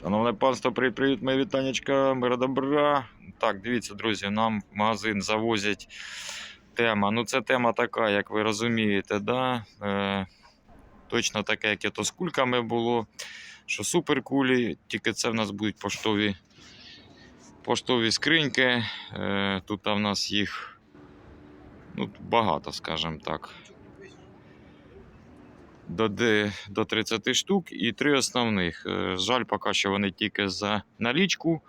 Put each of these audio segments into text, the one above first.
Шановне панство, привіт, привіт, моє вітанечка, мира добра. Так, дивіться, друзі, нам в магазин завозять тема. Ну, це тема така, як ви розумієте, да? Е, точно таке, як і то з кульками було. Що суперкулі, тільки це в нас будуть поштові, поштові скриньки. Е, тут в нас їх ну, багато, скажімо так. До, до 30 штук і три основних. Е, Жаль, поки що вони тільки за налічку.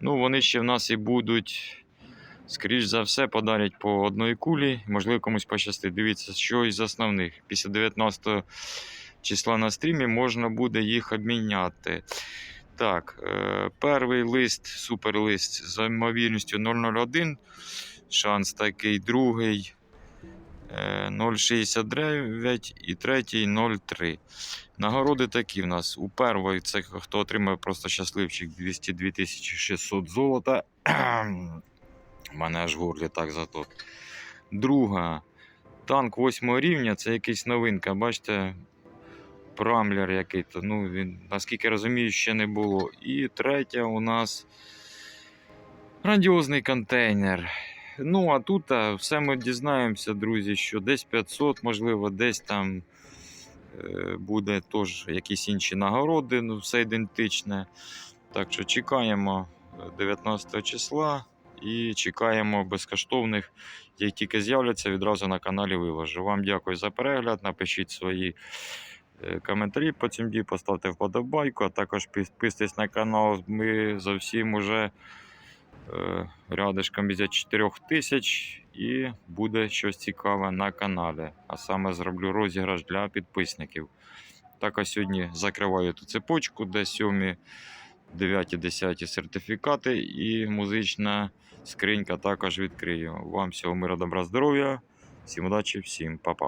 Ну, вони ще в нас і будуть, скоріш за все, подарять по одної кулі. Можливо, комусь пощастить. Дивіться, що із основних. Після 19 числа на стрімі можна буде їх обміняти. Так, е, перший лист, суперлист з ймовірністю 001. Шанс такий, другий. Е, 0,69 і третій 0,3. Нагороди такі в нас. У першої це хто отримав просто щасливчик 202 600 золота. У мене аж горлі так зато. Друга. Танк 8 рівня, це якийсь новинка. Бачите, прамлер який-то. Ну, він, наскільки розумію, ще не було. І третя у нас грандіозний контейнер. Ну, а тут все ми дізнаємося, друзі, що десь 500, можливо, десь там е, буде теж якісь інші нагороди, ну, все ідентичне. Так що чекаємо е, 19 числа і чекаємо безкоштовних. Як тільки з'являться, відразу на каналі виложу. Вам дякую за перегляд. Напишіть свої е, коментарі по цим дії, поставте вподобайку, а також підписуйтесь на канал. Ми зовсім уже е, рядишком біля 4 тисяч і буде щось цікаве на каналі. А саме зроблю розіграш для підписників. Також сьогодні закриваю ту цепочку, де 7, 9, 10 сертифікати і музична скринька також відкрию. Вам всього мира, добра, здоров'я, всім удачі, всім па-па.